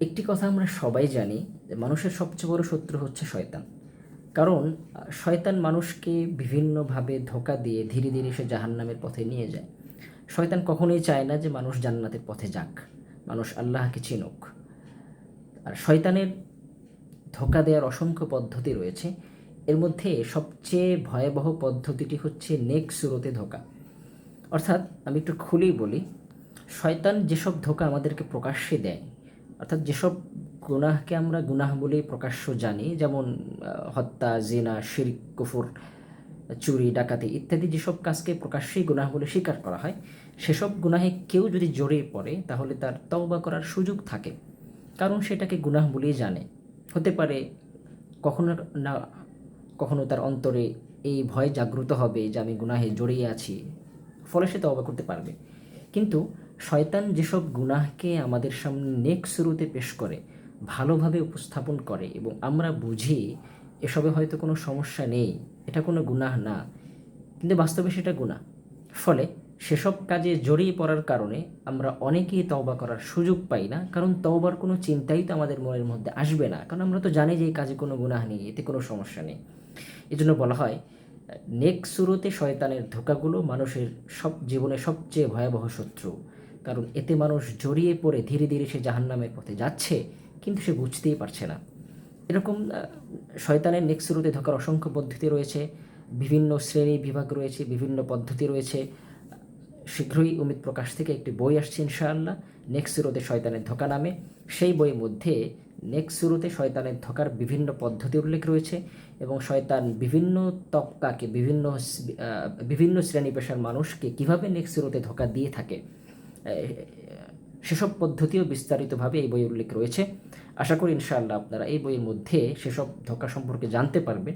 একটি কথা আমরা সবাই জানি যে মানুষের সবচেয়ে বড় শত্রু হচ্ছে শয়তান। কারণ, শয়তান মানুষকে বিভিন্নভাবে ধোকা দিয়ে ধীরে ধীরে সে জাহান্নামের পথে নিয়ে যায়। শয়তান কখনোই চায় না যে মানুষ জান্নাতের পথে যাক। মানুষ আল্লাহকে চিনুক। আর শয়তানের ধোকা দেওয়ার অসংখ্য পদ্ধতি রয়েছে। এর মধ্যে সবচেয়ে ভয়াবহ পদ্ধতিটি হচ্ছে নেক সুরতে ধোকা। অর্থাৎ, আমি একটু খুলেই বলি, শয়তান যেসব ধোকা আমাদেরকে প্রকাশ্যে দেয় অর্থাৎ যেসব গুনাহকে আমরা গুনাহ বলেই প্রকাশ্য জানি, যেমন হত্যা, জেনা, শিরিক, কুফুর, চুরি, ডাকাতি ইত্যাদি যেসব কাজকে প্রকাশ্যেই গুনাহ বলে স্বীকার করা হয়, সেসব গুনাহে কেউ যদি জড়িয়ে পড়ে, তাহলে তার তওবা করার সুযোগ থাকে। কারণ সেটাকে গুনাহ বলেই জানে। হতে পারে কখনো না, কখনো তার অন্তরে এই ভয় জাগ্রত হবে যে আমি গুনাহে জড়িয়ে আছি, ফলে সে তওবা করতে পারবে। কিন্তু শয়তান যেসব গুনাহকে আমাদের সামনে নেক শুরুতে পেশ করে, ভালোভাবে উপস্থাপন করে এবং আমরা বুঝি এসবে হয়তো কোনো সমস্যা নেই, এটা কোনো গুনাহ না, কিন্তু বাস্তবে সেটা গুনাহ। ফলে সেসব কাজে জড়িয়ে পড়ার কারণে আমরা অনেকেই তওবা করার সুযোগ পাই না, কারণ তওবার কোনো চিন্তাই তো আমাদের মনের মধ্যে আসবে না, কারণ আমরা তো জানি যে এই কাজে কোনো গুনাহ নেই, এতে কোনো সমস্যা নেই। এজন্য বলা হয়, নেক শুরুতে শয়তানের ধোকাগুলো মানুষের সব জীবনের সবচেয়ে ভয়াবহ শত্রু। কারণ এতে মানুষ জড়িয়ে পড়ে, ধীরে ধীরে সে জাহান্নামের পথে যাচ্ছে, কিন্তু সে বুঝতেই পারছে না। এরকম শয়তানের নেক শুরুতে ধোকার অসংখ্য পদ্ধতি রয়েছে, বিভিন্ন শ্রেণি বিভাগ রয়েছে, বিভিন্ন পদ্ধতি রয়েছে। শীঘ্রই অমিত প্রকাশ থেকে একটি বই আসছে ইনশাআল্লাহ নেক্সট শুরুতে শয়তানের ধোকা নামে। সেই বইয়ের মধ্যে নেক্সট শুরুতে শয়তানের ধোকার বিভিন্ন পদ্ধতি উল্লেখ রয়েছে এবং শয়তান বিভিন্ন তবকাকে বিভিন্ন বিভিন্ন শ্রেণি পেশার মানুষকে কীভাবে নেক্সট শুরুতে ধোকা দিয়ে থাকে সেসব পদ্ধতিও বিস্তারিতভাবে এই বইয়ের উল্লেখ রয়েছে। আশা করি ইনশাআল্লাহ আপনারা এই বইয়ের মধ্যে সেসব ধোকা সম্পর্কে জানতে পারবেন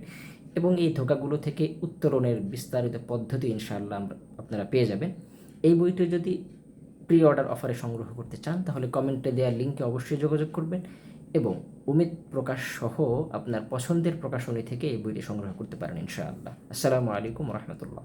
এবং এই ধোকাগুলো থেকে উত্তরণের বিস্তারিত পদ্ধতি ইনশাআল্লাহ আপনারা পেয়ে যাবেন। এই বইটি যদি প্রি অর্ডার অফারে সংগ্রহ করতে চান, তাহলে কমেন্টে দেওয়া লিঙ্কে অবশ্যই যোগাযোগ করবেন এবং অমিত প্রকাশ সহ আপনার পছন্দের প্রকাশনী থেকে এই বইটি সংগ্রহ করতে পারেন ইনশাআল্লাহ। আসসালামু আলাইকুম রহমতুল্লাহ।